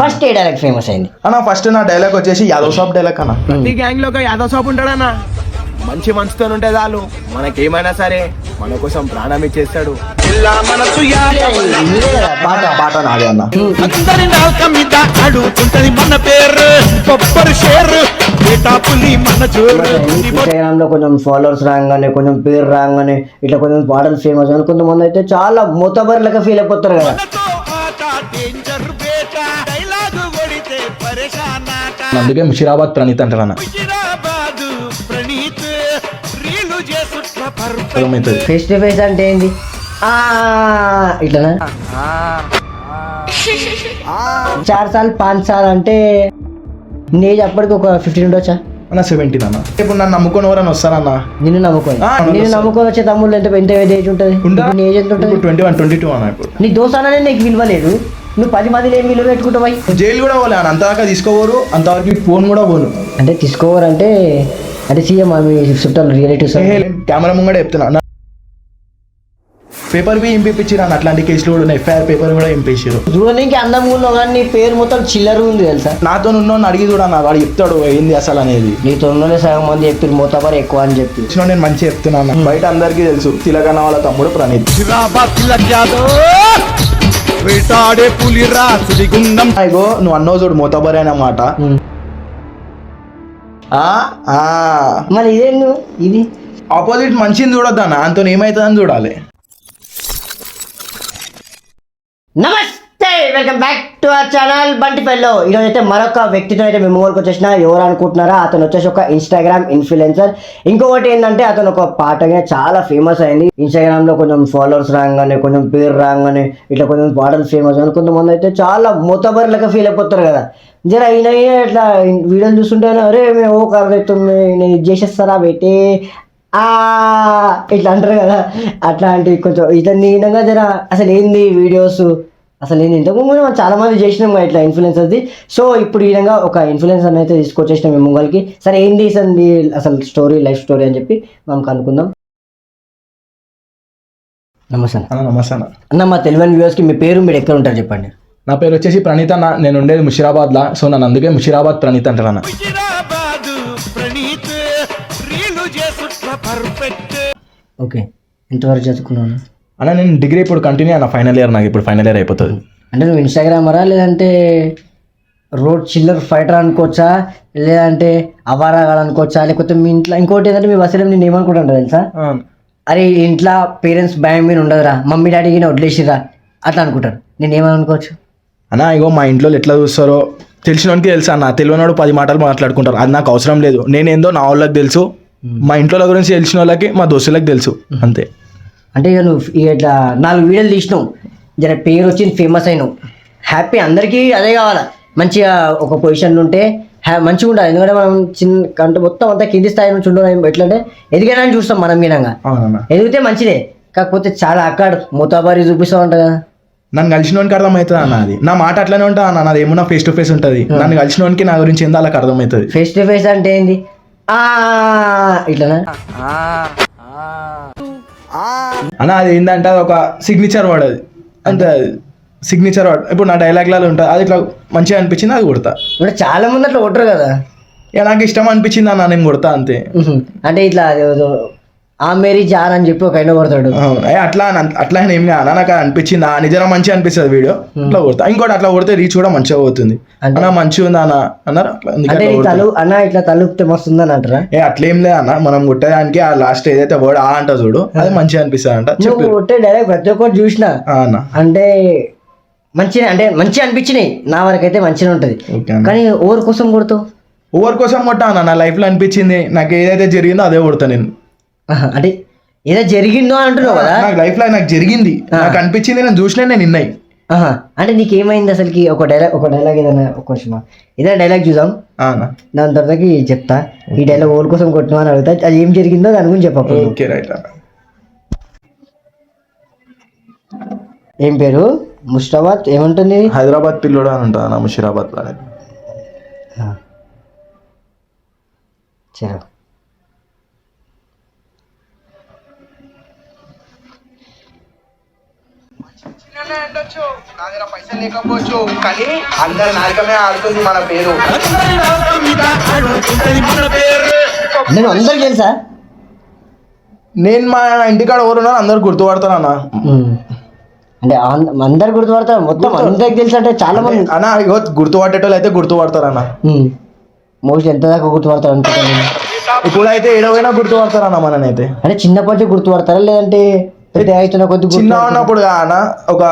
First ఏ dialogue famous అయింది? అన్న ఫస్ట్ నా డైలాగ్ వచ్చేసి యాదవ్ షాప్ డైలాగ్ అన్న. ప్రతి గ్యాంగ్లో ఒక యాదవ్ షాప్ ఉంటాడన్నా. మంచి మనసుతో ఉంటే చాలు. మనకేమైనా సరే మన కోసం ప్రాణం ఇచ్చేస్తాడు. పాట పాట. నాదే అన్న. అందరి నాల్క మీద అడుగుతుంటది మన పేరు. కొబ్బరి షేరు పులి మన జోరు. ఇన్స్టాగ్రామ్లో కొంచెం ఫాలోవర్స్ రాగానే కొంచెం పేరు రాగానే ఇట్లా కొంచెం పాటలు ఫేమస్ అని కొంతమంది అయితే చాలా మొత్తబరి లెక్క ఫీల్ అయిపోతారు కదా. అందుకే ముషిరాబాద్ ప్రణీత్ అంటారు అన్న ఫేస్ టు ఫేస్ అంటే ఏంది? ఆ ఇట్లనా? చార్ సార్లు పాంచ్ సార్లు అంటే నేను అప్పటికి ఒక ఫిఫ్టీన్ ఉండొచ్చా? అన్న సెవెంటీన్ అన్న. ఇప్పుడు నన్ను నమ్ముకొని ఎవరైనా వస్తారన్న? నిన్ను నమ్ముకొని? నన్ను వస్తా. నమ్ముకొని వచ్చే తమ్ముళ్ళు ఎంత ఎంత ఏజ్ ఉంటుంది? నీ ఏజ్ ఎంత ఉంటుంది? ట్వంటీ వన్ ట్వంటీ టూ అన్న ఇప్పుడు. నీ దోస్తాననే నీకు విలువ లేదు. నువ్వు పది మంది ఏం విలువ పెట్టుకుంటావు జైలు కూడా పోలే అన్న అంతదాకా తీసుకోవరు అంతవరకు ఫోన్ కూడా పోను. అంటే తీసుకోవాలంటే అంటే సీఎం మీ చుట్టాలు రిలేటివ్స్ కెమెరా ముంగడ చెప్తున్నా. అన్న పేపర్ బి ఇంపిపించారు అన్న అట్లాంటి కేసులు కూడా ఉన్నాయి. ఎఫ్ఐఆర్ పేపర్ కూడా ఇంపేసారు చూడడానికి అందంగా ఉన్నావు కానీ నీ పేరు మొత్తం చిల్లర ఉంది తెలుసా? నాతో ఉన్నోని అడిగి కూడా అన్న వాడు చెప్తాడు ఏంది అసలు అనేది. నీతో ఉన్నోనే సగం మంది చెప్పి మోతాబర్ ఎక్కువ అని చెప్పి. నేను మంచిగా చెప్తున్నా అన్న. బయట అందరికీ తెలుసు తిలకన్న వాళ్ళ తమ్ముడు ప్రణీత్. వేటాడే పులి రాసుడి గుండం. ఇగో నువ్వు అన్నో చూడు మోతబరి అన్నమాట ఆ? ఆ. మరి ఇదే నువ్వు ఇది? ఆపోజిట్ మంచిని చూడొద్దు అన్న. అంతో ఏమవుతుందని చూడాలి. Hi welcome back to our channel Bunty పెల్లో ఈరోజు అయితే మరొక వ్యక్తితో అయితే మేము ఊరికి వచ్చేసిన. ఎవరు అనుకుంటున్నారా? అతను వచ్చేసి ఒక ఇన్స్టాగ్రామ్ ఇన్ఫ్లుయెన్సర్ ఇంకొకటి ఏంటంటే అతను ఒక పాటగా చాలా ఫేమస్ అయింది. ఇన్స్టాగ్రామ్లో కొంచెం ఫాలోవర్స్ రాగానే కొంచెం పేరు రాగానే ఇట్లా కొంచెం పాటలు ఫేమస్ అని కొంతమంది అయితే చాలా మొత్తబరి ఫీల్ అయిపోతారు కదా. జర ఈయన ఇట్లా వీడియోలు చూస్తుంటే అరే మేము ఓ కరెక్ట్ నేను ఇది చేసేస్తారా పెట్టి ఆ ఇట్లా అంటారు కదా. అట్లాంటి కొంచెం ఇట్లా నీనంగా జర అసలు ఏంది వీడియోస్? అసలు ఏంది ఇంతకుముందు మనం చాలా మంది చేసినాం ఇట్లా ఇన్ఫ్లుయెన్సర్ది సో ఇప్పుడు ఈ విధంగా ఒక ఇన్ఫ్లుయెన్సర్ అయితే తీసుకొచ్చేసినాం మేము ముంగల్కి. సరే ఏంది అసలు అసలు స్టోరీ లైఫ్ స్టోరీ అని చెప్పి మనం కనుక్కుందాం. నమస్తే నమస్తే అన్న. అన్న మా తెలివైన వ్యూవర్స్కి మీ పేరు మీరు ఎక్కడ ఉంటారు చెప్పండి. నా పేరు వచ్చేసి ప్రణీత్ అన్న. నేను ఉండేది ముషిరాబాద్లా. సో నన్ను అందుకే ముషిరాబాద్ ప్రణీత్ అంటారు అన్న. ఓకే. ఎంతవరకు చదువుకున్నాను అన్న నేను డిగ్రీ ఇప్పుడు కంటిన్యూ అన్న ఫైనల్ ఇయర్ నాకు ఇప్పుడు ఫైనల్ ఇయర్ అయిపోతుంది. అంటే నువ్వు ఇన్స్టాగ్రామరా లేదంటే రోడ్ చిల్లర్ ఫైటర్ అనుకోవచ్చా? లేదంటే అవారాగాడు అనుకోవచ్చా? లేకపోతే మీ ఇంట్లో ఇంకోటి ఏంటంటే మీ బస్సులో నేను ఏమనుకుంటాను తెలుసా? అరే ఇంట్లో పేరెంట్స్ భయం మీద ఉండదురా. మమ్మీ డాడీ గిన వదిలేసిరా అట్లా అనుకుంటారు. నేను ఏమనుకోవచ్చు? అన్న ఇగో మా ఇంట్లో ఎట్లా చూస్తారో తెలిసినోనికి తెలుసు అన్న. తెలియనోడు పది మాటలు మాట్లాడుకుంటారు. అది నాకు అవసరం లేదు. నేనేందో నా వాళ్ళకి తెలుసు. మా ఇంట్లో గురించి తెలిసిన వాళ్ళకి మా దోస్తులకు తెలుసు. అంతే. అంటే ఇక నువ్వు ఇక ఇట్లా నాలుగు వీడియోలు తీసినావు. జర పేరు వచ్చింది ఫేమస్ అయినావు. హ్యాపీ అందరికీ అదే కావాలా? మంచిగా ఒక పొజిషన్లో ఉంటే హ్యా మంచిగా ఉండాలి. ఎందుకంటే మనం చిన్న అంటే మొత్తం అంతా కింది స్థాయి నుంచి ఉండడం ఎట్లంటే ఎదిగడానికి చూస్తాం మనం అవునన్న. ఎదిగితే మంచిదే. కాకపోతే చాలా అక్కడ మూతాబారి చూపిస్తూ ఉంటా కదా. నన్ను కలిసినోనికి అర్థమవుతుంది అన్న అది? నా మాట అట్లనే ఉంటుంది అన్న? నాది ఏమన్నా ఫేస్ టు ఫేస్ ఉంటుంది. నన్ను కలిసినోనికి నా గురించి ఏందో వాళ్ళకి అర్థమవుతుంది? ఫేస్ టు ఫేస్ అంటే ఏంది? ఆ ఇట్లనా? అన్న అది ఏంటంటే అది ఒక సిగ్నేచర్ వర్డ్ అది. అంతే సిగ్నేచర్ వర్డ్ ఇప్పుడు నా డైలాగ్లలో ఉంటుంది అది ఇట్లా మంచిగా అనిపించింది అది కొడతా. ఇప్పుడు చాలా మంది అట్లా కొట్టరు కదా? ఇక నాకు ఇష్టం అనిపించింది అన్న నేను కొడతా అంతే. అంటే ఇట్లా ఆ మేరీ జాన్ అని చెప్పి ఒక ఆయన కొడతాడు. అట్లా అట్లా ఏం కాదు. నాకు అనిపించింది. ఆ నిజంగా మంచిగా అనిపిస్తుంది వీడియో. అట్లా కొడతా. ఇంకోటి అట్లా కొడితే రీచ్ కూడా మంచిగా పోతుంది. అన్న మంచిగా ఉందా అన్న? అన్నారు? అంటే. తలు అన్న ఇట్లా తలుపుతే మస్తుందని అంటారా ఏ అట్లేం లేదు అన్న. మనం కొట్టేదానికి ఆ లాస్ట్ ఏదైతే వర్డ్ ఆ అంట చూడు అది మంచిగా అనిపిస్తుంది అంట నువ్వు కొట్టే డైరెక్ట్ ప్రతి ఒక్కటి చూసిన. అంటే మంచిగా అంటే మంచిగా అనిపించినాయి. నా వరకు అయితే మంచిగా ఉంటుంది. కానీ ఓవర్ కోసం కొడుతావు? ఓవర్ కోసం కొట్టా అన్న? నా లైఫ్లో అనిపించింది. నాకు ఏదైతే జరిగిందో అదే కొడతా నేను. అంటే ఏదో జరిగిందో అంటున్నావు కదా? నాకు లైఫ్లో నాకు జరిగింది. నాకు అనిపించింది నేను చూసినా నేను విన్నాయి ఆహా, అంటే నీకు ఏమైంది అసలుకి ఒక డైలాగ్ ఒక డైలాగ్ ఏదైనా ఒక కొంచెం ఏదైనా డైలాగ్ అన్న దాని తర్వాతకి చెప్తా. ఈ డైలాగ్ ఓవర్ కోసం కొట్టినా అని అడుగుతా. అది ఏం జరిగిందో దాని గురించి చెప్పకు ఓకే రైట్ ఏం పేరు? ముస్తాబాద్ ఏముంటుంది? హైదరాబాద్ పిల్లోడు అని ఉంటుంది ముషిరాబాద్లో నా దగ్గర పైసలు లేకపోవచ్చు. కానీ అందరి నాయకమే ఆడుతుంది మన పేరు. నేను అందరికి తెలుసా? నేను మా ఇంటికాడ ఎవరున్నారు అందరు గుర్తుపడతారు అన్న. అంటే అందరు గుర్తుపడతారు. మొత్తం అందరికి తెలుసు అంటే చాలా మంది అన్న ఇగో గుర్తుపట్టేటోళ్ళు అయితే గుర్తుపడతారు అన్న. మోస్ట్లీ ఎంత దాకా గుర్తుపడతారు అనుకుంటాను ఇప్పుడైతే ఏడవైనా గుర్తుపడతారు అన్న మననైతే. అంటే చిన్నప్పటి నుంచి గుర్తుపడతారా? లేదంటే పెద్ద అవుతున్న కొద్ది చిన్న ఉన్నప్పుడు అన్న ఒక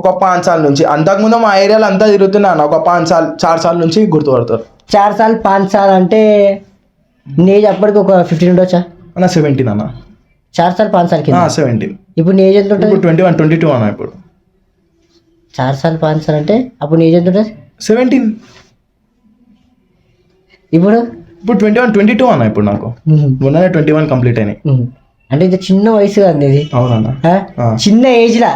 ఒక పాంచ్ సార్లు నుంచి అంతకుముందు మా ఏరియాలో అంతా తిరుగుతున్నా అన్న ఒక పాంచ్ సార్లు చార్ సార్లు నుంచి గుర్తుపడతారు. చార్ సాల్ పాంచ్ సాల్ అంటే నీ ఏజ్ అప్పటికి ఒక ఫిఫ్టీన్ ఉండొచ్చా? అన్న సెవెంటీన్ అన్న. చార్ సాల్ పాంచ్ సాల్ కింద? సెవెంటీన్ ఇప్పుడు నీ ఏజ్ ఎంత ఉంటుంది ఇప్పుడు ట్వంటీ వన్ ట్వంటీ టూ అన్న ఇప్పుడు. చార్ సాల్ పాంచ్ సాల్ అంటే అప్పుడు నీ ఏజ్ ఎంత ఉంటుంది సెవెంటీన్ ఇప్పుడు? ఇప్పుడు ట్వంటీ వన్ ట్వంటీ టూ అన్న ఇప్పుడు నాకు. మొన్ననే ట్వంటీ వన్ కంప్లీట్ అయినాయి. అంటే ఇది చిన్న వయసు కదా ఇది అవునన్న. చిన్న ఏజ్ లా?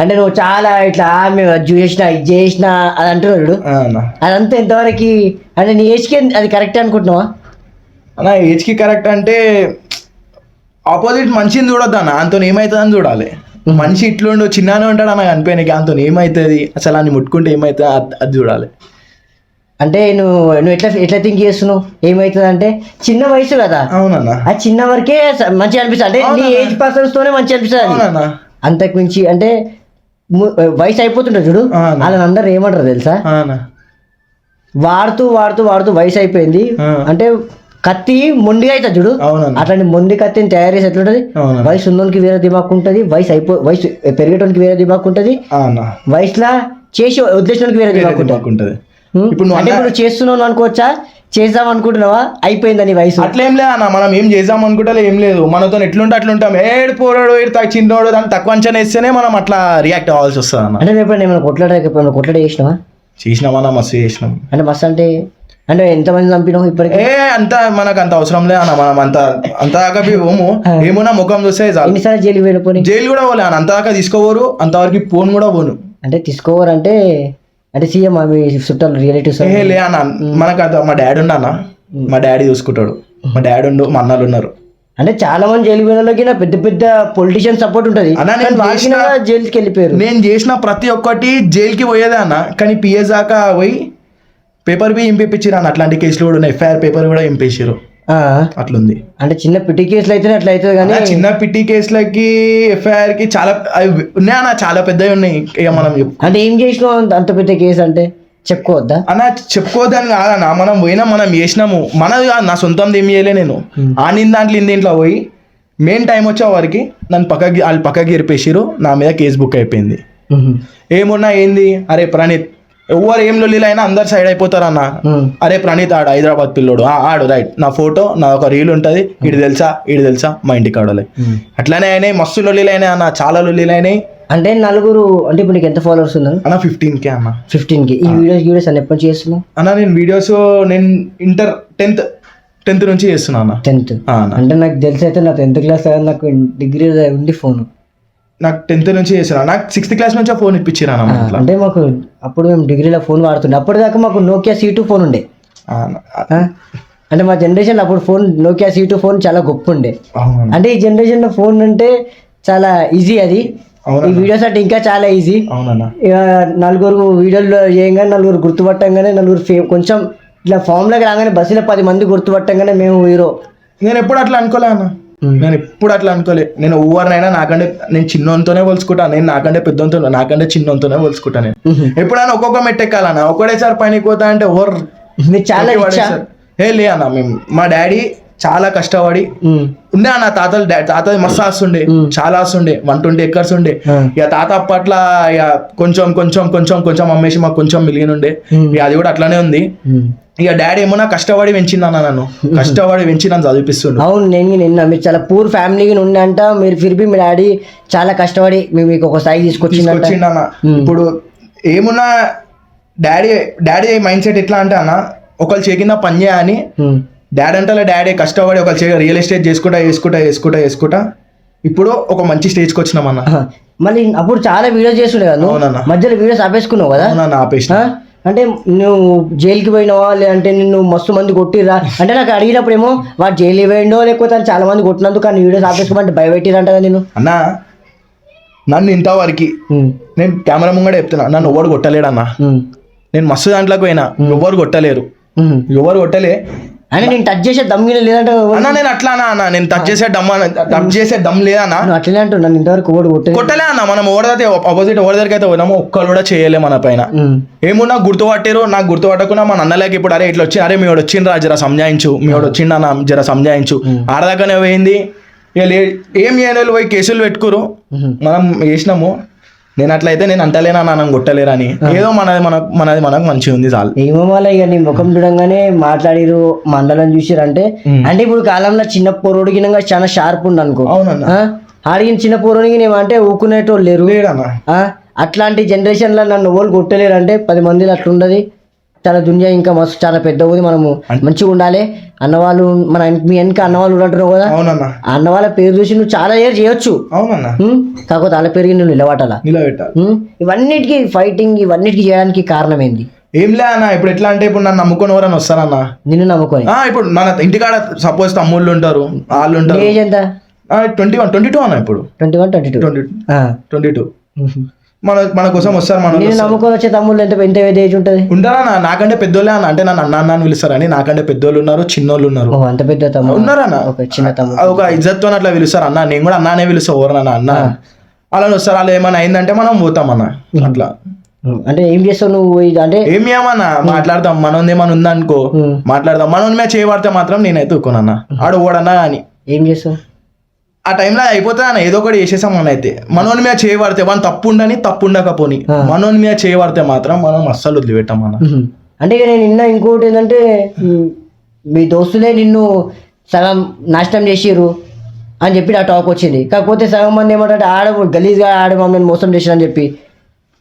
అంటే నువ్వు చాలా ఇట్లా ఆమె అది చేసిన ఇది చేసిన అది అంటున్నాడు అదంతా ఎంతవరకు అంటే నీ ఏజ్కి అది కరెక్ట్ అనుకుంటున్నావా? అన్న ఏజ్కి కరెక్ట్ అంటే ఆపోజిట్ మనిషిని చూడొద్దు అన్న. అంతో ఏమవుతుందని చూడాలి. మనిషి ఇట్లుండు చిన్ననే ఉంటాడు అన్న కనిపోయినాకి అంతో ఏమవుతుంది అసలు అని ముట్టుకుంటే ఏమవుతుంది అది చూడాలి. అంటే నువ్వు నువ్వు ఎట్లా ఎట్లా థింక్ చేస్తున్నావు? ఏమవుతుంది అంటే చిన్న వయసు కదా. అవునన్న. ఆ చిన్న వరకే మంచిగా అనిపిస్తుంది అంటే నీ? ఏజ్ పర్సన్స్ తోనే మంచిగా అనిపిస్తుంది అంతకు మించి అంటే వయసు అయిపోతుంటుంది చూడు? వాళ్ళని అందరు ఏమంటారు తెలుసా? వాడుతూ వాడుతూ వాడుతూ వయసు అయిపోయింది. అంటే కత్తి మొండిగా అవుతుంది చూడు. అట్లాంటి మొండి కత్తిని తయారు చేసి ఎట్లుంటది? వయసు ఉన్నోనికి వేరే దిమాక్ ఉంటుంది. వయసు అయిపో వయసు పెరిగేటోనికి వేరే దిమాక్ ఉంటుంది. వయసులో చేసి వదిలేసడానికి వేరే దిమాక్ ఉంటుంది? ఇప్పుడు నువ్వు అంటే అన్న- ఇప్పుడు చేస్తున్నావు అనుకోవచ్చా? చేద్దాం అనుకుంటున్నావా? అయిపోయిందని వయసు? అట్లేం లేదు అన్న మనం ఏం చేద్దాం అనుకుంటే ఏం లేదు. మనతో ఎట్లుంటే అట్లుంటాం. ఏడు పోరాడు ఏడు తా- చిన్నోడు దాన్ని తక్కువ అంచనా వేస్తేనే మనం అట్లా రియాక్ట్ అవ్వాల్సి వస్తుంది అన్న. అంటే నువ్వు ఎప్పుడైనా ఏమైనా కొట్లాడ ఎప్పుడైనా కొట్లాడ చేసినావా? చేసినామన్నా మస్తు చేసినాం. అంటే మస్తు అంటే అంటే ఎంతమంది చంపినావు ఇప్పటికి? ఏ అంత మనకు అంత అవసరం లేదు అన్న మనం అంత అంత దాకా పోయి పోము. ఏమున్నా ముఖం చూస్తే చాలు. ఎన్నిసార్లు జైలుకి వెళ్ళిపోయి జైలు కూడా పోలే అన్న అంత దాకా తీసుకోవరు అంతవరకు పోను కూడా పోను. అంటే తీసుకోవాలంటే అంటే సీఎం మీ చుట్టాలు రిలేటివ్స్ లే అన్న మనకు అంత మా డాడీ ఉండు అన్న మా డాడీ చూసుకుంటాడు. మా డాడీ ఉండు మా అన్నలు ఉన్నారు. అంటే చాలా మంది జైలు వెళ్ళకి పెద్ద పెద్ద పొలిటీషియన్ సపోర్ట్ ఉంటది. జైలుకి వెళ్ళిపోయారు. నేను చేసిన ప్రతి ఒక్కటి జైలుకి పోయేదే అన్న. కానీ పిఎస్ దాకా పోయి పేపర్ బి ఇంపిపించారు అన్న. అట్లాంటి కేసులు కూడా ఉన్నాయి. ఎఫ్ఐఆర్ పేపర్ కూడా ఇంపేసారు అట్లుంది. అంటే చిన్న పిటి కేసులు అయితే అట్లా అవుతుంది కానీ చిన్న పిట్టి కేసులకి ఎఫ్ఐఆర్కి చాలా అవి ఉన్నాయి అన్న చాలా పెద్దవి ఉన్నాయి. ఇక మనం చెప్పు అంటే ఏం చేసినావు అంత- పెద్ద కేసు అంటే? చెప్పుకోవద్దా? అన్న చెప్పుకోవద్దని కాదన్న మనం పోయినాం మనం చేసినాము. మనది కాదు నా సొంతం ఏం చేయలే నేను. ఆనిన దాంట్లో ఇన్ని దీంట్లో పోయి మెయిన్ టైం వచ్చే వారికి నన్ను పక్కకి వాళ్ళు పక్కకి ఇరిపేసిరు నా మీద కేసు బుక్ అయిపోయింది. ఏమున్నా ఏంది? అరే ప్రణీత్ ఎవరు ఏం లొల్లిలైనా అందరు సైడ్ అయిపోతారు అన్న. అరే ప్రణీత్ ఆడు హైదరాబాద్ పిల్లోడు. ఆడు రైట్. నా ఫోటో నా ఒక రీల్ ఉంటుంది. ఇటు తెలుసా ఇటు తెలుసా మా ఇంటికి ఆడలే అట్లానే అయినాయి మస్తు లొల్లిలైనాయి అన్న చాలా లొల్లిలైనాయి. అంటే నలుగురు అంటే ఇప్పుడు నీకు ఎంత ఫాలోవర్స్ ఉన్నారు? అన్న ఫిఫ్టీన్ కే అన్న. ఫిఫ్టీన్కి ఈ వీడియోస్ వీడియోస్ అన్ని ఎప్పటి చేస్తున్నావు? అన్న నేను వీడియోస్ నేను ఇంటర్ టెన్త్ టెన్త్ నుంచి చేస్తున్నా అన్న. టెన్త్ అంటే నాకు తెలిసి అయితే నా టెన్త్ క్లాస్ నాకు డిగ్రీ ఉంది ఫోన్ నాకు టెన్త్ నుంచి చేస్తున్నా నాకు సిక్స్త్ క్లాస్ నుంచి ఫోన్ అట్లా అంటే మాకు అప్పుడు మేము డిగ్రీలో ఫోన్ వాడుతుండే. అప్పటిదాకా మాకు నోకియా సీ టూ ఫోన్ ఉండే? అంటే మా జనరేషన్ అప్పుడు phone Nokia C two phone చాలా గొప్ప ఉండే అంటే ఈ జనరేషన్లో ఫోన్ అంటే చాలా ఈజీ అది? ఈ వీడియోస్ అంటే ఇంకా చాలా ఈజీ నలుగురు వీడియోలు చేయంగానే నలుగురు గుర్తుపట్టంగానే నలుగురు ఫే కొంచెం ఇట్లా ఫామ్లోకి రాగానే బస్సులో పది మంది గుర్తుపట్టంగానే మేము హీరో నేను ఎప్పుడు అట్లా అనుకోలే అన్న. నేను ఎప్పుడు అట్లా అనుకోలే. నేను ఎవరినైనా నాకంటే నేను చిన్నోనితోనే పోల్చుకుంటా నేను నాకంటే పెద్దోనితో నాకంటే చిన్నోనితోనే పోల్చుకుంటా నేను. ఎప్పుడైనా ఒక్కొక్క మెట్టెక్కాలన్న ఒకటేసారి పనికి పోతా అంటే మీరు చాలా ఏ లే అన్న మేము మా డాడీ చాలా కష్టపడి. ఉండే అన్న తాతలు తాతది మస్తు ఆస్తుండే చాలా ఆస్తుండే వన్ ట్వంటీ ఎకర్స్ ఉండే. ఇక తాత అప్పట్లో ఇక కొంచెం కొంచెం కొంచెం కొంచెం అమ్మేసి మాకు కొంచెం మిలిగిన ఉండే. ఇక అది కూడా అట్లానే ఉంది. ఇక డాడీ ఏమన్నా కష్టపడి పెంచిందన్న నన్ను. కష్టపడి పెంచి నన్ను చదివిపిస్తుండు. అవును నేను నిన్న మీరు చాలా పూర్ ఫ్యామిలీకి ఉండంట మీరు ఫిర్బి మీ డాడీ చాలా కష్టపడి మీకు ఒక స్థాయి తీసుకొచ్చిందంట. తీసుకొచ్చిండన్న ఇప్పుడు ఏమున్నా డాడీ డాడీ మైండ్ సెట్ ఎట్లా అంటే అన్న ఒకళ్ళు చేకింద పని చేయని. డాడీ అంటే డాడీ కష్టపడి ఒకళ్ళు చే రియల్ ఎస్టేట్ చేసుకుంటా చేసుకుంటా చేసుకుంటా చేసుకుంటా. ఇప్పుడు ఒక మంచి స్టేజ్కి వచ్చినామన్న ఆహా. మళ్ళీ అప్పుడు చాలా వీడియోస్ చేస్తుండే కదా. మధ్యలో వీడియోస్ ఆపేసుకున్నావు కదా? ఆపేసిన? అంటే నువ్వు జైలుకి పోయినావా? లేదంటే నిన్ను మస్తు మంది కొట్టిరా అంటే నాకు అడిగినప్పుడు ఏమో వాడు జైలు పోయిండో లేకపోతే చాలా మంది కొట్టినందుకు కానీ వీడియోస్ ఆపేసుకోమంటే భయపెట్టిరంట కదా నేను అన్న నన్ను ఇంతవరకు నేను కెమెరా ముంగడే చెప్తున్నా నన్ను ఎవరు కొట్టలేడన్నా. నేను మస్తు దాంట్లోకి పోయినా ఎవరు కొట్టలేరు. ఎవరు కొట్టలే అంటే నేను టచ్ చేసే దమ్మిన లేదంటే ఎవరు- అన్నా నేను అట్లా అన్నా అన్న. నేను టచ్ చేసే దమ్ టచ్ చేసే దమ్ లేదన్నా. నువ్వు అట్లనే అంటున్నాను నన్ను ఇంతవరకు ఓడి కొట్టేది కొట్టలే అన్న. మనం ఎవరిదైతే ఆపోజిట్ ఎవరి దగ్గరికి అయితే పోయినామో ఒక్కరు కూడా చేయలే మన పైన. ఏమున్నా గుర్తుపట్టారు నాకు గుర్తుపట్టకుండా మన అన్నలకి ఇప్పుడు అరే ఇట్లా వచ్చి అరే మీ వాడు వచ్చిండ్రా జర సంజాయించు. మీ వాడు వచ్చిండన్నా జర సంజాయించు. ఆడదాకానే పోయింది. ఇక ఏం చేయలేదు పోయి కేసులు పెట్టుకురు. మనం వేసినాము నేను అట్లయితే నేను అంటలేనా మనం కొట్టలేరని. ఏదో మనది మన మనది మనకు మంచిగా ఉంది చాలు. ఏమో వాళ్ళ ఇక నీ ముఖం చూడంగానే మాట్లాడిరు మండలం చూసిరు అంటే అంటే ఇప్పుడు కాలంలో చిన్న పొరోడికి చాలా షార్ప్ ఉంది అనుకో. అవునన్న. ఆ? ఆడిగిన చిన్న పొరోడికి నేను అంటే ఊకునేటోళ్ళు లేరు? అట్లాంటి జనరేషన్లో నన్ను ఎవరు కొట్టలేరు అంటే పది మందిలో అట్లుండదు. చాలా దునియా ఇంకా మస్తు చాలా పెద్ద ఉంది మనము మంచిగా ఉండాలి. అన్నవాళ్ళు మన మీ వెనక అన్నవాళ్ళు ఉంటున్నావు కదా? అవునన్నా. ఆ అన్నవాళ్ళ పేరు చూసి నువ్వు చాలా ఏర్ చేయొచ్చు? కాకపోతే వాళ్ళ పేరుకి నువ్వు నిలబడాలా? నిలబెట్టాలి? ఇవన్నిటికీ ఫైటింగ్ ఇవన్నిటికీ చేయడానికి కారణం ఏంది? ఏం లే అన్న ఇప్పుడు ఎట్లా అంటే ఇప్పుడు నన్ను నమ్ముకొని ఎవరైనా వస్తారన్న? నిన్ను నమ్ముకొని? ఇప్పుడు మన ఇంటికాడ సపోజ్ తమ్ముళ్ళు ఉంటారు వాళ్ళు నీ ఉంటారు. ఏజ్ ఎంత? ట్వంటీ వన్ ట్వంటీ టూ అన్న ఇప్పుడు. Twenty one twenty two twenty twenty two మన మన కోసం వస్తారు మన నేను వస్తారు. నమ్ముకొని వచ్చే తమ్ముళ్ళు ఎంత ఎంత ఏజ్ ఉంటుంది? ఉంటారన్న నాకంటే పెద్దోళ్ళే అన్న. అంటే నన్ను అన్న అన్న అని పిలుస్తారని నాకంటే పెద్దోళ్ళు ఉన్నారు చిన్నోళ్ళు ఉన్నారు. అంత పెద్ద తమ్ముడు? ఉన్నారన్న ఒక చిన్న తమ్ముడు. ఒక ఇజ్జత్తో అట్లా పిలుస్తారు అన్న. నేను కూడా అన్నానే పిలుస్తా ఎవరన్నా అన్న అలా వస్తారు అలా ఏమైనా అయిందంటే మనం పోతాం అన్న. అట్లా. అంటే ఏం చేస్తావు నువ్వు? అంటే ఏం ఏమన్నా మాట్లాడతాం మనోంది ఏమైనా ఉందనుకో. మాట్లాడదాం. మనోని మీద చేయబడితే మాత్రం నేనైతే ఊకోనన్నా ఆడు ఓడన్నా కానీ ఏం చేస్తావు? ఆ టైంలో అయిపోతుంది అన్న ఏదో ఒకటి చేసేసాం మన అయితే. మనోని మీద చేయబడితే వాని తప్పు ఉండని తప్పు ఉండకపోని. మనోని మీద చేయబడితే మాత్రం మనం అస్సలు వదిలిపెట్టాం ఉం. అంటే ఇక నేను నిన్న ఇంకోటి ఏంటంటే మీ దోస్తులే నిన్ను సగం నాశనం చేసిర్రు అని చెప్పి ఆ టాక్ వచ్చింది. కాకపోతే సగం మంది ఏమంటే ఆడ గలీజ్గా ఆడ మమ్మల్ని మోసం చేసిన అని చెప్పి.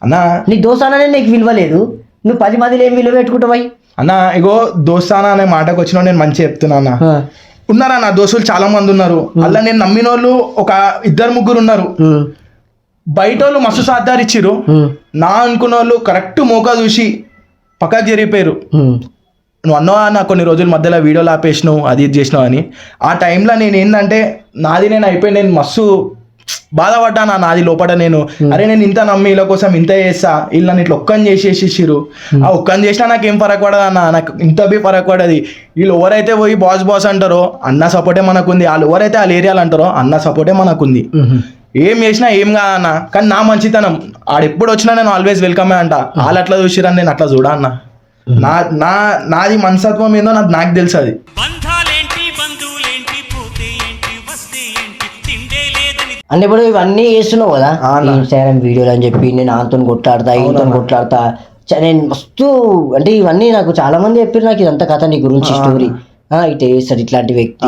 అన్న. నీ దోస్తాననే నీకు విలువ లేదు నువ్వు పది మందిలో ఏం విలువ పెట్టుకుంటావై అన్న ఇగో దోస్తానా అనే మాటకు వచ్చిన నేను మంచి చెప్తున్నా అన్న. ఉన్నారా నా దోస్తులు? చాలా మంది ఉన్నారు అలా నేను నమ్మిన వాళ్ళు ఒక ఇద్దరు ముగ్గురు ఉన్నారు. బయట వాళ్ళు మస్తు సాధారు ఇచ్చిర్రు. నా అనుకున్న వాళ్ళు కరెక్ట్ మోకా చూసి పక్కకు జరిగిపోయారు నువ్వు అన్నావా నా కొన్ని రోజుల మధ్యలో వీడియోలు ఆపేసినావు అది ఇది చేసినావు అని. ఆ టైంలో నేను ఏంటంటే నాది నేను అయిపోయి నేను మస్తు బాధపడ్డా నా నాది లోపల నేను. అరే నేను ఇంత నమ్మి వీళ్ళ కోసం ఇంత చేస్తా. వీళ్ళు నన్ను ఇట్లా ఒక్కని చేసేసిర్రు ఆ ఒక్కని చేసినా నాకు ఏం ఫరక్ పడదు అన్న. నాకు ఇంత బి ఫరక్ పడది. వీళ్ళు ఎవరైతే పోయి బాస్ బాస్ అంటారో అన్న సపోర్టే మనకుంది. వాళ్ళు ఎవరైతే వాళ్ళ ఏరియాలో అంటారో అన్న సపోర్టే మనకుంది. ఏం చేసినా ఏం కాదన్న కానీ నా మంచితనం. ఆడు ఎప్పుడు వచ్చినా నేను ఆల్వేస్ వెల్కమే అంట. వాళ్ళు అట్లా చూసిరని నేను అట్లా చూడా అన్న. నా నా నాది మనసత్వం ఏందో నాకు నాకు తెలుసు అది. అంటే ఇప్పుడు ఇవన్నీ చేస్తున్నావు కదా. ఇన్స్టాగ్రామ్ వీడియోలు అని చెప్పి నేను ఆంతో కొట్లాడతా ఈతో కొట్లాడతా. నేను మస్తు అంటే ఇవన్నీ నాకు చాలా మంది చెప్పారు నాకు ఇదంతా కథ నీ గురించి స్టోరీ ఇటు చేస్తాడు ఇట్లాంటి వ్యక్తి.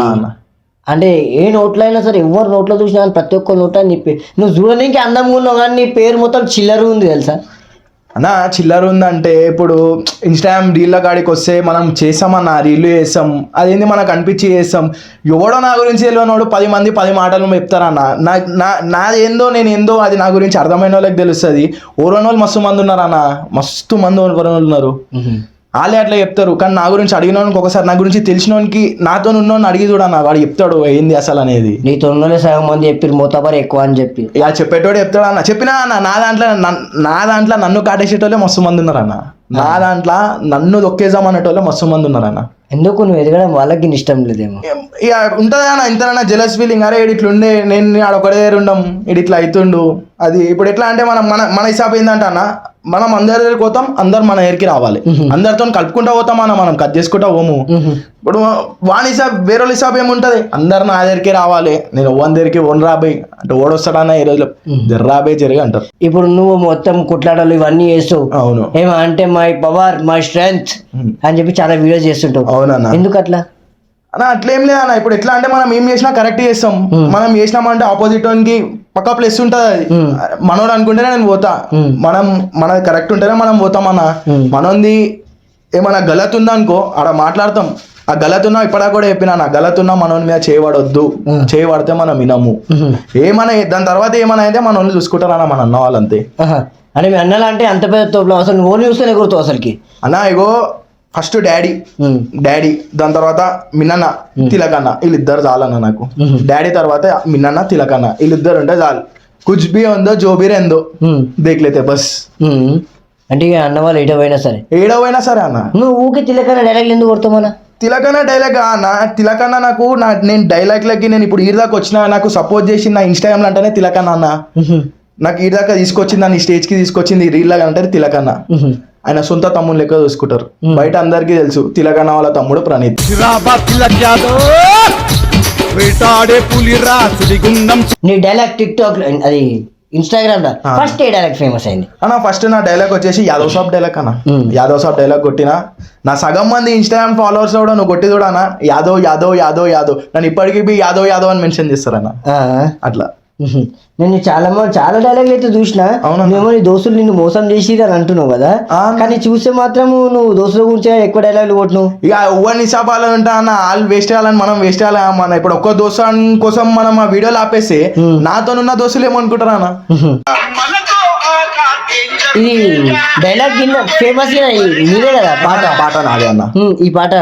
అంటే ఏ నోట్లో అయినా సరే ఎవరు నోట్లో చూసినా ప్రతి ఒక్క నోట్లో నీ నువ్వు చూడడానికి అందంగా ఉన్నావు కానీ నీ పేరు మొత్తం చిల్లర ఉంది తెలుసా? అన్నా చిల్లర ఉందంటే ఇప్పుడు ఇన్స్టాగ్రామ్ రీళ్ళ కాడికి వస్తే మనం చేసామన్న రీళ్ళు చేస్తాం. అదేంది మనకు అనిపించి చేస్తాం? ఎవడో నా గురించి తెలియనోడు పది మంది పది మాటలు చెప్తారన్న. నా నా నాది ఏందో నేను ఏందో అది నా గురించి అర్థమైన వాళ్ళకి తెలుస్తుంది. ఓరని వాళ్ళు మస్తు మంది ఉన్నారన్న. మస్తు మంది ఓరని వాళ్ళు ఉన్నారు వాళ్ళే అట్లా చెప్తారు. కానీ నా గురించి అడిగినోనికి ఒకసారి నా గురించి తెలిసినోనికి నాతో ఉన్నోని అడిగి చూడన్న వాడు చెప్తాడు ఏంది అసలు అనేది. నీతో ఉన్నోళ్ళే సగం మంది చెప్పారు మూతపరి ఎక్కువ అని చెప్పి ఇక చెప్పేటోడు చెప్తాడు అన్న. చెప్పినా అన్న నా దాంట్లో నా దాంట్లో నన్ను కాటేసేటోళ్ళే మస్తు మంది ఉన్నారన్న నా దాంట్లో నన్ను దొక్కేద్దాం అనేటోళ్ళే మస్తు మంది ఉన్నారన్న ఎందుకు నువ్వు ఎదగడం? వాళ్ళకి ఇష్టం లేదేమో. ఇక ఉంటుంది అన్న ఇంతనన్నా జెలస్ ఫీలింగ్ అరే ఇటు ఇట్లుండే నేను ఆడ దగ్గర ఉండం ఇటు ఇట్లా అవుతుండు అది ఇప్పుడు ఎట్లా అంటే మనం మన మన హిసాబ్ ఏంటంటే అన్న? మనం అందరి దగ్గరికి పోతాం అందరు మన దగ్గరికి రావాలి. అందరితో కలుపుకుంటా పోతాం అన్న మనం కట్ చేసుకుంటా పోము. ఇప్పుడు వాని హిసాబ్ వేరే హిసాబ్ ఏముంటది? అందరు నా దగ్గరికి రావాలి. నేను ఓన్ దగ్గరికి ఓన్ రాబోయ్ అంటే ఓడొస్తాడన్న ఈ రోజులో జర రాబోయ్ జరిగి అంటారు. ఇప్పుడు నువ్వు మొత్తం కుట్లాటలు ఇవన్నీ చేస్తావు అవును. ఏమో అంటే మై పవర్ మై స్ట్రెంగ్త్ అని చెప్పి చాలా వీడియోస్ చేస్తుంటావు. అవునన్న. ఎందుకు అట్లా అన్న అట్లేం లేదన్న ఇప్పుడు ఎట్లా అంటే మనం ఏం చేసినా కరెక్ట్ చేస్తాం. మనం చేసినామంటే ఆపోజిట్కి పక్క ప్లస్ ఉంటుంది అది. మనోడు అనుకుంటేనే నేను పోతా. మనం మనది కరెక్ట్ ఉంటేనే మనం పోతాం అన్న. మనది ఏమన్నా గలత్ ఉందా అనుకో ఆడ మాట్లాడతాం. ఆ గలత్ ఉన్నా ఇప్పటిదా కూడా చెప్పినా నా గలత్ ఉన్నా మనోని మీద చేయబడొద్దు. చేయబడితే మనం వినము. ఏమన్నా దాని తర్వాత ఏమన్నా అయితే మన వాళ్ళు చూసుకుంటారన్న మన అన్న వాళ్ళంతే. అంటే మీ అన్నలా అంటే అంత పెద్ద తోపులో అసలు నువ్వు ఓన్ చూస్తేనే గుర్తు అసలుకి. అన్న ఇగో ఫస్ట్ డాడీ. డాడీ దాని తర్వాత మిన్నన్న తిలకన్న వీళ్ళిద్దరు చాలన్న నాకు. డాడీ తర్వాత మిన్నన్న తిలకన్న వీళ్ళిద్దరు ఉంటే చాలు. కుచ్ బి ఉందో జో బి రెందో ఉమ్, దేక్ లేతే బస్. అంటే ఇక అన్న వాళ్ళు పోయినా సరే. ఏడవైనా సరే అన్న. నువ్వు ఊకే తిలకన డైలాగ్ ఎందుకు కొడతావు మన తిలకన్న డైలాగ్ అన్న? తిలకన్న నాకు నా నేను డైలాగ్లకి నేను ఇప్పుడు ఈ దాకా వచ్చిన నాకు సపోర్ట్ చేసి నా ఇన్స్టాగ్రామ్ అంటేనే తిలకన్న అన్న. నాకు ఈ దాకా తీసుకొచ్చింది నన్ను ఈ స్టేజ్కి తీసుకొచ్చింది రీల్ లాగా అంటే తిలకన్న. ఆయన సొంత తమ్ముడు లెక్క చూసుకుంటారు. బయట అందరికీ తెలుసు తిలకన్న వాళ్ళ తమ్ముడు ప్రణీత్. నీ డైలాగ్ టిక్ టాక్ అది ఇన్స్టాగ్రామ్లో. ఫస్ట్ ఏ డైలాగ్ ఫేమస్ అయింది? అన్న ఫస్ట్ నా డైలాగ్ వచ్చేసి యాదవ్ షాప్ డైలాగ్ అన్న. యాదవ్ షాప్ డైలాగ్ కొట్టిన. నా సగం మంది ఇన్స్టాగ్రామ్ ఫాలోవర్స్ కూడా నువ్వు కొట్టి కూడా అన్న. యాదవ్ యాదవ్ యాదవ్ యాదవ్. నన్ను ఇప్పటికీ బి యాదవ్ యాదవ్ అని మెన్షన్ చేస్తారన్న అట్లా. నేను చాలా చాలా డైలాగ్లు అయితే చూసిన. అవునా? నువ్వేమో నీ దోస్తులు నిన్ను మోసం చేసి అని అంటున్నావు కదా. కానీ చూస్తే మాత్రము నువ్వు దోస్తుల గురించి ఎక్కువ డైలాగ్లు కొట్టినావు. ఇక ఎవరి నిశాపాలు ఉంటా అన్న వాళ్ళు వేస్ట్ చేయాలని మనం వేస్ట్ చేయాలి మన ఇప్పుడు ఒక్క దోస్తు కోసం మనం ఆ వీడియోలు ఆపేస్తే నాతోనున్న దోస్తులు ఏమనుకుంటారా అన్న? ఇది డైలాగ్ కింద ఫేమస్ నీదే కదా పాట పాట నాదే అన్న ఈ పాట.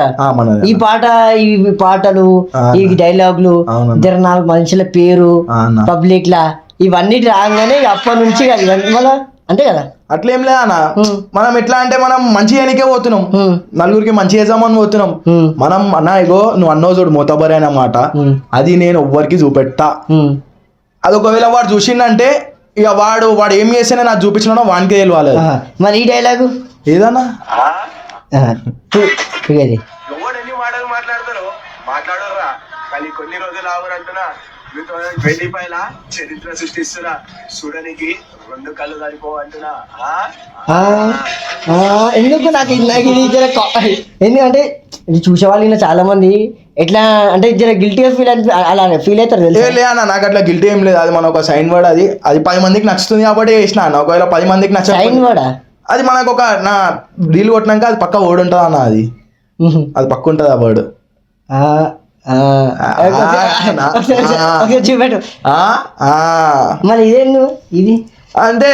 ఈ పాట ఈ పాటలు. ఈ డైలాగులు. ఇద్దరు నాలుగు మనుషుల పేరు. పబ్లిక్ లా ఇవన్నీ రాగానే అప్పటి నుంచి ఇవన్నీ మళ్ళా అంతే కదా అట్లేం లేదా అన్న మ్మ్. మనం ఎట్లా అంటే మనం మంచి చేయనికే పోతున్నాం. నలుగురికి మంచి చేద్దామని పోతున్నాం. మనం అన్న ఇగో నువ్వు అన్నో చూడు మోతబరి అన్నమాట. అది నేను ఎవ్వరికి చూపెట్టా. అది ఒకవేళ వాడు చూసిండంటే ఇక వాడు వాడు ఏం చేస్తేనే నాకు చూపించినాడో వానికి తెలియాలి. మరి ఈ డైలాగు ఏదన్నా? మాట్లాడతారో? మాట్లాడరా. కానీ కొన్ని రోజులు ఆవరంటున్నా మీతో ట్వంటీ ఫైవ్ లా చరిత్ర సృష్టిస్తున్నా. చూడనికి రెండు కళ్ళు సరిపో అంటున్నా ఆ? ఆ, ఆ, ఎందుకు నాకు ఎందుకంటే ఇది చూసే వాళ్ళు ఇలా చాలా మంది ఎట్లా అంటే జర గిల్టీగా ఫీల్ అలా ఫీల్ అవుతారు తెలుసు? లే అన్న నాకు అట్లా గిల్టీ ఏం లేదు. అది మన ఒక సైన్ వర్డ్ అది. అది పది మందికి నచ్చుతుంది కాబట్టి వేసిన అన్న. ఒకవేళ పది మందికి నచ్చ సైన్ కూడా అది మనకు ఒక నా డీల్ కొట్టినాక అది పక్క వర్డ్ ఉంటుంది అన్న అది? అది పక్క ఉంటుంది ఆ వర్డ్ చూపెట్టు. మరి ఇదేందు? ఇది? అంటే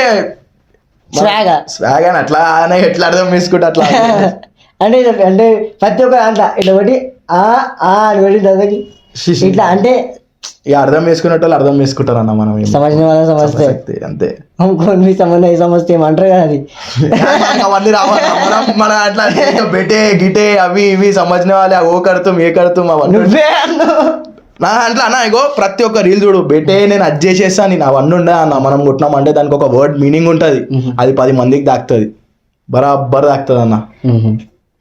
స్వాగ స్వాగ్ అని అట్లా ఎట్లా అర్థం చేసుకుంటే అట్లా అంటే అంటే ప్రతి ఒక్క దాంట్లో ఇట్లా ఒకటి ఆ అని వెళ్ళి దగ్గరికి ఇట్లా అంటే ఇక అర్థం చేసుకునేటోళ్ళు అర్థం చేసుకుంటారు అన్న మనం సమస్య. మనం సమస్తే అంతే కొన్ని సంబంధం సమస్య ఏమంటారు కదా అది. అవన్నీ రావాలి మన అట్లా బెటే గిటే అవి ఇవి సమజ్ఞ వాళ్ళే ఓ కడుతాం ఏ కడుతాం అవన్నీ. నా అట్లా అన్న ఇగో ప్రతి ఒక్క రీల్ చూడు బెటే నేను అది చేసేస్తా నేను అవన్నీ ఉండే అన్న. మనం కొట్టినాం అంటే దానికి ఒక వర్డ్ మీనింగ్ ఉంటుంది. అది పది మందికి దాక్తుంది. బరాబర్ దాక్తుంది అన్న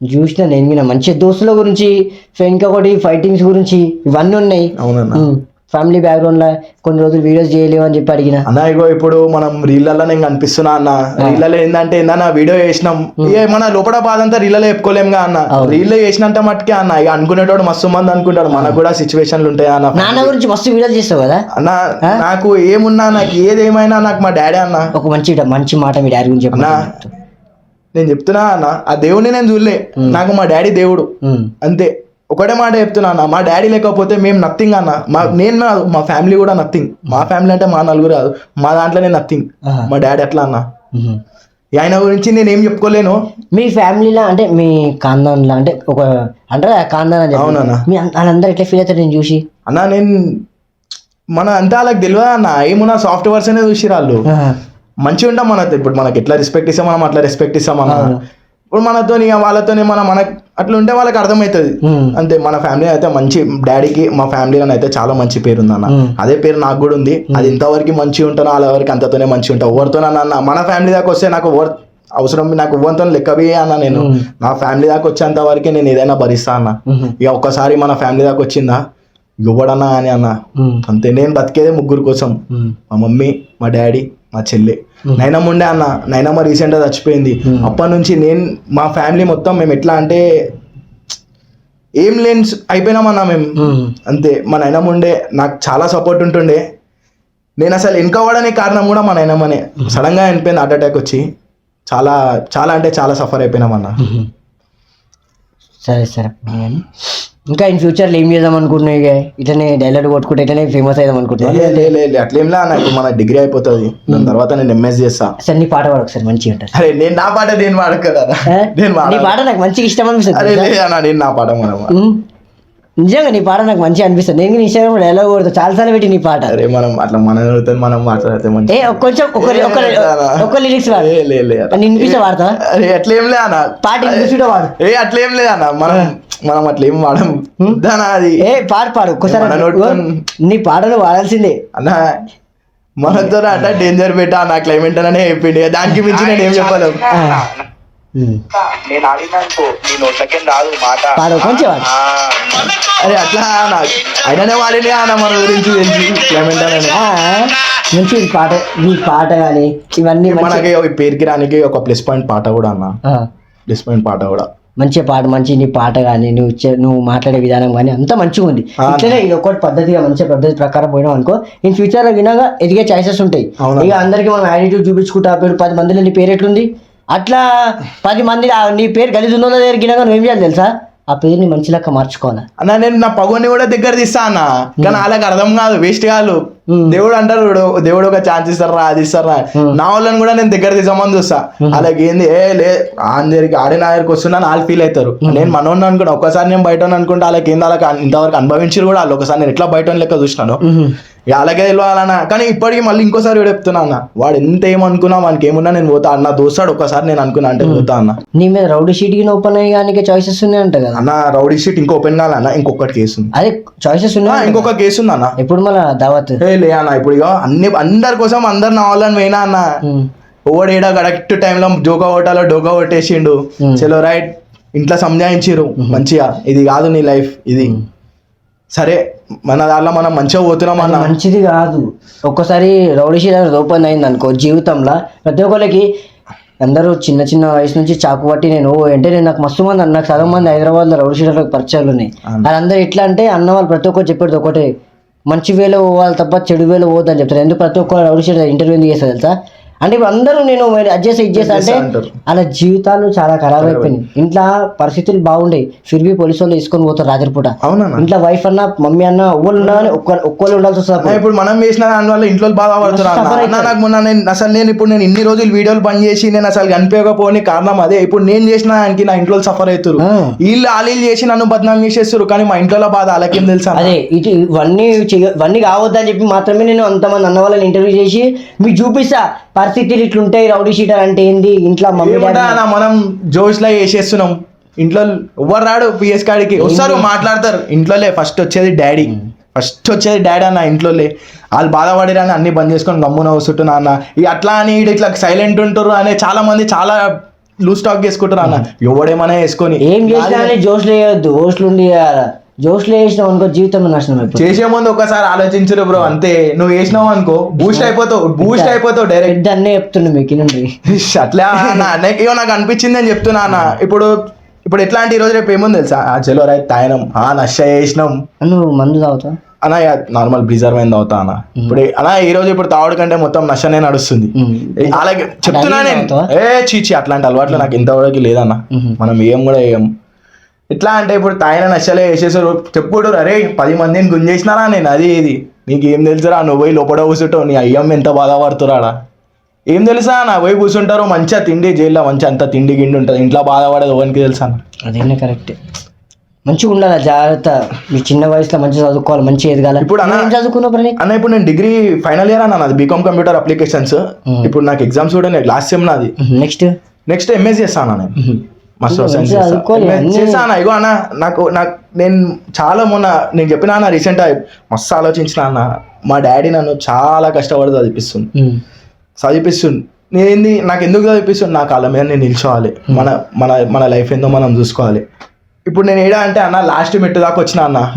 చూసిన నేను విన్నా. మంచి దోస్తుల గురించి ఇంకొకటి ఫైటింగ్స్ గురించి ఇవన్నీ ఉన్నాయి. అవునన్న. ఫ్యామిలీ బ్యాక్గ్రౌండ్లో కొన్ని రోజులు వీడియోస్ చేయలేవు అని చెప్పి అడిగిన. అన్న ఇగో ఇప్పుడు మనం రీళ్ళల్లో నేను కనిపిస్తున్నా అన్న. రీళ్ళలో ఏంటంటే ఏందన్న వీడియో చేసినాం. మన లోపల బాధ అంతా రీళ్ళలో చెప్పుకోలేముగా అన్న. రీల్లో చేసినంత మట్టుకే అన్న. ఇక అనుకునేటోడు మస్తు మంది అనుకుంటాడు మనకు కూడా సిచ్యువేషన్లు ఉంటాయి అన్న. నాన్న గురించి మస్తు వీడియోలు చేస్తావు కదా? అన్న నాకు ఏమున్నా నాకు ఏదేమైనా నాకు మా డాడీ అన్న. ఒక మంచి మంచి మాట మీ డాడీ గురించి చెప్పండి. నేను చెప్తున్నా అన్న ఆ దేవుడిని నేను చూడలే. నాకు మా డాడీ దేవుడు. అంతే. ఒకటే మాట చెప్తున్నా అన్న మా డాడీ లేకపోతే మేము నథింగ్ అన్న. మా నేను కాదు మా ఫ్యామిలీ కూడా నథింగ్ మా ఫ్యామిలీ అంటే మా నలుగురు కాదు. మా దాంట్లోనే నథింగ్. మా డాడీ ఎట్లా అన్న. ఆయన గురించి నేను ఏం చెప్పుకోలేను. మీ ఫ్యామిలీలో అంటే మీ కాందాన్లో అంటే ఒక అంటారా కాందాన్ అని అవునన్నా. మీ అన్- వాళ్ళందరూ ఎట్లా ఫీల్ అవుతారు నేను చూసి? అన్న నేను మన అంతా వాళ్ళకి తెలియదు అన్న. ఏమున్నా సాఫ్ట్ వర్సనే చూసి వాళ్ళు. మంచిగా ఉంటాం మనతో ఇప్పుడు మనకి ఎట్లా రెస్పెక్ట్ ఇస్తాం మనం అట్లా రెస్పెక్ట్ ఇస్తాం అన్న అవును. ఇప్పుడు మనతో వాళ్ళతోని మన మన అట్లా ఉంటే వాళ్ళకి అర్థమవుతుంది. అంతే మన ఫ్యామిలీ అయితే మంచి డాడీకి మా ఫ్యామిలీలో అయితే చాలా మంచి పేరు ఉంది అన్న. అదే పేరు నాకు కూడా ఉంది అది ఇంతవరకు మంచిగా ఉంటానో వాళ్ళ వరకు అంతతోనే మంచిగా ఉంటా ఎవరితో అన్న మన ఫ్యామిలీ దాకా వస్తే నాకు ఎవరు అవసరం నాకు ఎవరితో లెక్కవి అన్న నేను. నా ఫ్యామిలీ దాకా వచ్చేంత వరకే నేను ఏదైనా భరిస్తా అన్న. ఇక ఒక్కసారి మన ఫ్యామిలీ దాకా వచ్చిందా ఎవడన్నా అని అన్న. అంతే నేను బతికేదే ముగ్గురు కోసం. మా మమ్మీ మా డాడీ మా చెల్లి. నైనమ్మ ఉండే అన్న. నైనమ్మ రీసెంట్గా చచ్చిపోయింది. అప్పటి నుంచి నేను మా ఫ్యామిలీ మొత్తం మేము ఎట్లా అంటే ఏం లేని అయిపోయినామన్నా మేము. మ్మ్. అంతే. మా నాయనమ్మ ఉండే నాకు చాలా సపోర్ట్ ఉంటుండే. నేను అసలు వెనుకవడానికి కారణం కూడా మా నాయనమ్మనే సడన్గా చనిపోయింది హార్ట్ అటాక్ వచ్చి. చాలా చాలా అంటే చాలా సఫర్ అయిపోయినామన్న సరే సరే. ఇంకా ఇన్ ఫ్యూచర్లో ఏం చేద్దాం అనుకుంటున్నావు ఇక? ఇట్లనే డైలాగ్ కొట్టుకుంటే ఇట్లనే ఫేమస్ అవుదాం అనుకుంటున్నా లే, లే, లే, లే, అట్లేం లే అన్న ఇప్పుడు మన డిగ్రీ అయిపోతుంది. దాని తర్వాత నేను ఎంఎస్ చేస్తా. సరే నీ పాట పాడు ఒకసారి మంచిగా ఉంటుంది. అరే నేను నా పాట నేను వాడకదా ఏ? నేను నీ పాట నాకు మంచిగా ఇష్టం అరే అనిపిస్తుంది అన్న నేను నా పాట మనం. నిజంగా నీ పాట నాకు మంచిగా అనిపిస్తుంది. నేను ఇన్స్టాగ్రామ్ కూడా ఎలా కొడతా చాలాసార్లు పెట్టి నీ పాట. అరే మనం అట్లా మన మనం మాట్లాడితే మంచి ఏ ఒక్క కొంచెం ఒక ఒక ఒక లిరిక్స్ వాడు. ఏ. నేను వినిపించే వాడతా అరే అట్లేం లే అన్న పాట వినిపించుకుంటే వాడు. ఏ అట్లేం లేదు అన్న మనం మనం అట్లేం వాడం. దానా అది. ఏ పాడు పాడు. ఒక్కసారి నీ పాటలు వాడాల్సిందే. అన్న మనతో అంటే డేంజర్ పెట్టా నా క్లైమేట్ అనే చెప్పిండు. దానికి మించి నేను ఏం చెప్పలేము. నేను ఆడినా అనుకో నీ నోట్లకేం రాదు మాట. పాడు కొంచెం అరే అట్లా అయిననే వాడినే అన్న మన గురించి తెలిసి. మంచి పాట. నీ పాట కానీ ఇవన్నీ మనకి పేరుకి రానికి ఒక ప్లస్ పాయింట్ పాట కూడా అన్న. ప్లస్ పాయింట్ పాట కూడా. మంచి పాట మంచి నీ పాట కానీ నువ్వు నువ్వు మాట్లాడే విధానం కానీ అంతా మంచిగా ఉంది. ఇట్లనే ఇది ఒకటి పద్ధతిగా మంచి పద్ధతి ప్రకారం పోయినాం అనుకో ఇన్ ఫ్యూచర్లో వినగా ఎదిగే ఛాయిసెస్ ఉంటాయి. ఇక అందరికి మనం యాటిట్యూడ్ చూపించుకుంటా పేరు పది మందిలో నీ పేరు ఎట్లుంది? అట్లా పది మంది నీ పేరు గలీజ్ ఉన్నో దగ్గర గినగా నువ్వేం చేయాలి తెలుసా? ఆ పేరుని మంచి లెక్క మార్చుకోవాలి. అన్న నేను నా పగోని కూడా దగ్గర తీస్తా అన్న. కానీ వాళ్ళకి అర్థం కాదు వేస్ట్ కాదు. దేవుడు అంటారు చూడు, దేవుడు ఒక ఛాన్స్ ఇస్తారా అది ఇస్తారా. నా వాళ్ళని కూడా నేను దగ్గర తీసామని చూస్తా. అలాగే ఏంది ఏ లే అందరికి ఆడే నా దగ్గరికి వస్తున్నా వాళ్ళు ఫీల్ అవుతారు. నేను మనోడిని అనుకున్నా ఒక్కసారి నేను బయట అనుకుంటే వాళ్ళకి ఏంది వాళ్ళకి ఇంతవరకు అనుభవించారు కూడా వాళ్ళు. ఒకసారి నేను ఎట్లా బయట లెక్క చూసినాను. అలాగే తెలియాలన్న కానీ ఇప్పటికి మళ్ళీ ఇంకోసారి చెప్తున్నా అన్న. వాడు ఎంత ఏమనుకున్నా వానికి ఏమున్నా నేను పోతా అన్న. దోస్తాడు ఒక్కసారి నేను అనుకున్నా అంటే పోతా అన్న. నీ మీద రౌడీ షీట్ గిన ఓపెన్ అయ్యానికి చాయిసెస్ ఉన్నాయంట కదా. అన్న రౌడీ షీట్ ఇంకో ఓపెన్ కాలన్న ఇంకొకటి కేసు ఉంది. అదే చాయిసెస్ ఉన్నాయి ఇంకొక కేసు ఉంది అన్న. ఎప్పుడు మళ్ళా దావత్? లే అన్న ఇప్పుడు అన్ని అందరి కోసం అందరు నా వాళ్ళని పోయినా అన్న. ఉమ్. ఓడి ఈడ కరెక్ట్ టైంలో జోకా ఓటాలో డోకా కొట్టేసిండు. చలో రైట్ ఇంట్లో సంజాయించిరు మంచిగా. ఇది కాదు నీ లైఫ్ ఇది. సరే మన దాంట్లో మనం మంచిగా పోతున్నాం అన్న. మంచిది కాదు. ఒక్కసారి రౌడీ షీట్ అనేది ఓపెన్ అయింది అనుకో జీవితంలో ప్రతి ఒక్కరికి అందరూ చిన్న చిన్న వయసు నుంచి చాకు పట్టి నేను ఓ అంటే నేను నాకు మస్తు మంది అన్న నాకు సగం మంది హైదరాబాద్లో రౌడీ షీటర్లకు పరిచయాలు ఉన్నాయి. వాళ్ళందరూ ఎట్లా అంటే అన్న వాళ్ళు ప్రతి ఒక్కరు చెప్పేది ఒకటే మంచి వేలో పోవాలి తప్ప చెడు వేలో పోవద్దని చెప్తారు. ఎందుకు ప్రతి ఒక్క రౌడీ షీటర్ ఇంటర్వ్యూ ఎందుకు చేస్తారు తెలుసా? అంటే ఇప్పుడు అందరూ నేను అడ్జస్ట్ ఇది చేస్తా అంటే. అలా జీవితాలు చాలా ఖరాబ్ అయిపోయినాయి. ఇంట్లో పరిస్థితులు బాగుండే. ఫిర్బీ పోలీసు వాళ్ళు తీసుకొని పోతారు అవునన్నా ఇంట్లో వైఫ్ అన్న మమ్మీ అన్న ఒక్కరు ఉన్నా కానీ ఒక్క ఒక్కరు ఉండాల్సి వస్తుంది అన్న, ఇప్పుడు మనం చేసిన దానివల్ల ఇంట్లో బాధపడుతున్నారు Suffer అన్న అవుతారు. నాకు మొన్న నేను అసలు నేను ఇప్పుడు నేను ఇన్ని రోజులు వీడియోలు పని చేసి నేను అసలు కనిపించకపోని కారణం అదే. ఇప్పుడు నేను చేసిన దానికి నా ఇంట్లో సఫర్ అవుతారు. వీళ్ళు ఆలీలు చేసి నన్ను బదనాం చేసేస్తారు కానీ మా ఇంట్లో బాధ అలాకేం తెలుసా? అదే ఇటు ఇవన్నీ ఇవన్నీ కావద్దని చెప్పి మాత్రమే నేను అంతమంది అన్న వాళ్ళని ఇంటర్వ్యూ చేసి మీకు చూపిస్తా పరిస్థితులు ఇట్లుంటాయి రౌడీ షీటర్ అంటే ఏంది? ఇంట్లో మమ్మీ డాడీ మనం జోష్ లా వేసేస్తున్నాం ఇంట్లో ఎవరు రాడు పిఎస్ కాడికి. వస్తారు మాట్లాడతారు. ఇంట్లోలే ఫస్ట్ వచ్చేది డాడీ. ఫస్ట్ వచ్చేది డాడీ అన్న ఇంట్లోలే. వాళ్ళు బాధపడిరని అన్ని బంద్ చేసుకొని గమ్మున వస్తుంటున్నా అన్న. ఈ అట్లా అని ఈడు ఇట్లా సైలెంట్ ఉంటారు అనే చాలా మంది చాలా లూజ్ టాక్ చేసుకుంటారు అన్న. ఎవడేమన్నా వేసుకొని. ఏం చేసినా కానీ జోష్లు వేయొద్దు జోష్లు ఉండి చేయాలి. జోష్లు వేసినావు అనుకో జీవితం నాశనం అయిపోతుంది. చేసే ముందు ఒకసారి ఆలోచించరు బ్రో అంతే. నువ్వు వేసినావు అనుకో బూస్ట్ అయిపోతావు బూస్ట్ అయిపోతావు డైరెక్ట్ అన్నే చెప్తుండే మీకు అట్లా నాకు నాకు అనిపించింది అని చెప్తున్నా అన్న. ఇప్పుడు ఇప్పుడు ఎట్లా అంటే ఈ రోజు రేపు ఏముంది తెలుసా? ఆ చలో రైట్ తాయనం ఆ నష చేసినాం. నువ్వు మందు తాగుతావు? అన్న నార్మల్ బ్రిజర్వ్ అయింది అవుతా అన్న. ఇప్పుడు అన్న ఈ రోజు ఇప్పుడు తావుడు కంటే మొత్తం నషనే నడుస్తుంది. ఏ, అలాగే చెప్తున్నా నేను? ఏ చీచి అట్లాంటి అలవాట్లు నాకు ఇంతవరకు లేదన్న. మనం ఏం కూడా వేయం ఎట్లా అంటే ఇప్పుడు తాయిన నచ్చలే వేసేసారు చెప్పుడు అరే పది మందిని గుంజేసినారా నేను? అది ఇది. నీకు ఏం తెలుసురా నువ్వు పోయి లోపల కూర్చుంటావు. నీ అయ్యం ఎంత బాధపడుతురాడా? ఏం తెలుసా నా పోయి కూర్చుంటారు మంచిగా తిండి జైల్లో మంచిగా అంత తిండి గిండి ఉంటుంది. ఇంట్లో బాధపడేది ఎవరికి తెలుసా? అదేనే కరెక్ట్ మంచిగా ఉండాలి జాగ్రత్త. మీ చిన్న వయసులో మంచిగా చదువుకోవాలి మంచిగా ఎదగాలి. ఇప్పుడు అన్న- ప్రణీత్ అన్న ఇప్పుడు నేను డిగ్రీ ఫైనల్ ఇయర్ అన్న నాది బీకామ్ కంప్యూటర్ అప్లికేషన్స్ ఇప్పుడు నాకు ఎగ్జామ్స్ కూడా లాస్ట్ సెమ్ నాది. నెక్స్ట్ నెక్స్ట్ ఎంఎస్ చేస్తాను అన్న నేను. మంచిగా చదువుకోవాలి, అన్నీ- ఇగో అన్న నాకు నాకు నేను చాలా మొన్న నేను చెప్పిన అన్న రీసెంట్ మస్తు ఆలోచించిన అన్న. మా డాడీ నన్ను చాలా కష్టపడి చదివిస్తుంది చదివిస్తుంది నేనేంది నాకు ఎందుకు చదివిస్తుంది నా కాళ్ళ మీద నేను నిల్చోవాలి. మన మన మన లైఫ్ ఏందో మనం చూసుకోవాలి. ఇప్పుడు నేను ఏడా అంటే అన్న లాస్ట్ మెట్టు దాకా వచ్చిన అన్న.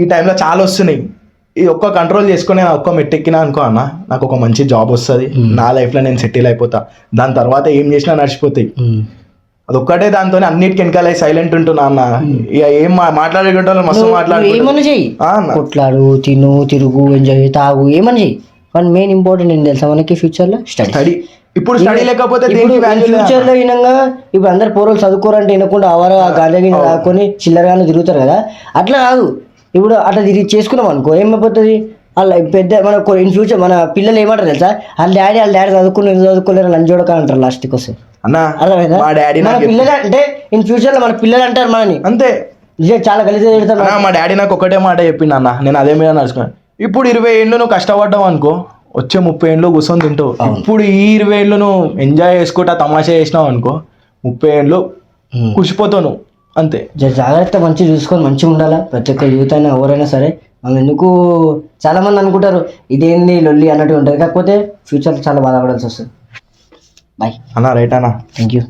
ఈ టైంలో చాలా వస్తున్నాయి. ఈ ఒక్క కంట్రోల్ చేసుకొని నేను ఒక్క మెట్టు ఎక్కినా అనుకో అన్న నాకు ఒక మంచి జాబ్ వస్తుంది. నా లైఫ్లో నేను సెటిల్ అయిపోతా. దాని తర్వాత ఏం చేసినా నడిచిపోతాయి. అదొక్కటే దాంతో అన్నిటికి వెనకాల సైలెంట్ ఉంటున్నా అన్న ఇక ఏం మా- మాట్లాడుకుంటారో మస్తు మాట్లాడుకుంటా చెయ్యి. కొట్లాడు తిను తిరుగు ఎంజాయ్ తాగు ఏమని చెయ్యి. కానీ మెయిన్ ఇంపార్టెంట్ ఏం తెలుసా మనకి ఫ్యూచర్లో? స్టడీ స్టడీ ఇప్పుడు స్టడీ లేకపోతే ఫ్యూచర్లో వినంగా ఇప్పుడు అందరు పోరోలు చదువుకోరంటే వినకుండా అవర గాంజా గింజ తాకొని చిల్లరగానే తిరుగుతారు కదా? అట్లా కాదు. ఇప్పుడు అట్లా తిరిగి చేసుకున్నాం అనుకో ఏమైపోతుంది వాళ్ళ పెద్ద మన ఇన్ ఫ్యూచర్ మన పిల్లలు ఏమంటారు తెలుసా? వాళ్ళ డాడీ వాళ్ళ డాడీ చదువుకుని చదువుకోలేరు? లంచోడక అంటారు లాస్ట్కి వస్తే. అన్న మా డాడీ మన పిల్లలు అంటే ఇన్ ఫ్యూచర్లో మన పిల్లలు అంటారు మనని. అంతే. నిజం చాలా తిడతారు అన్న మా డాడీ నాకు ఒకటే మాట చెప్పిండు అన్న నేను అదే మీద నడుచుకున్నాను. ఇప్పుడు ఇరవై ఏళ్ళు నువ్వు కష్టపడ్డావు అనుకో వచ్చే ముప్పై ఏళ్ళు కూర్చొని తింటావు. ఇప్పుడు ఈ ఇరవై ఏళ్ళు నువ్వు ఎంజాయ్ చేసుకుంటా తమాషా చేసినావు అనుకో ముప్పై ఏళ్ళు కుసిపోతావు నువ్వు. అంతే. జాగ్రత్త మంచిగా చూసుకొని మంచిగా ఉండాలా? ప్రతి ఒక్క యూత్ అయినా ఎవరైనా సరే. మనం ఎందుకు చాలా మంది అనుకుంటారు ఇదేంది లొల్లి అన్నట్టు ఉంటుంది. కాకపోతే ఫ్యూచర్ చాలా బాధపడాల్సి వస్తుంది. బాయ్. అన్న రైట్ అన్న. Thank you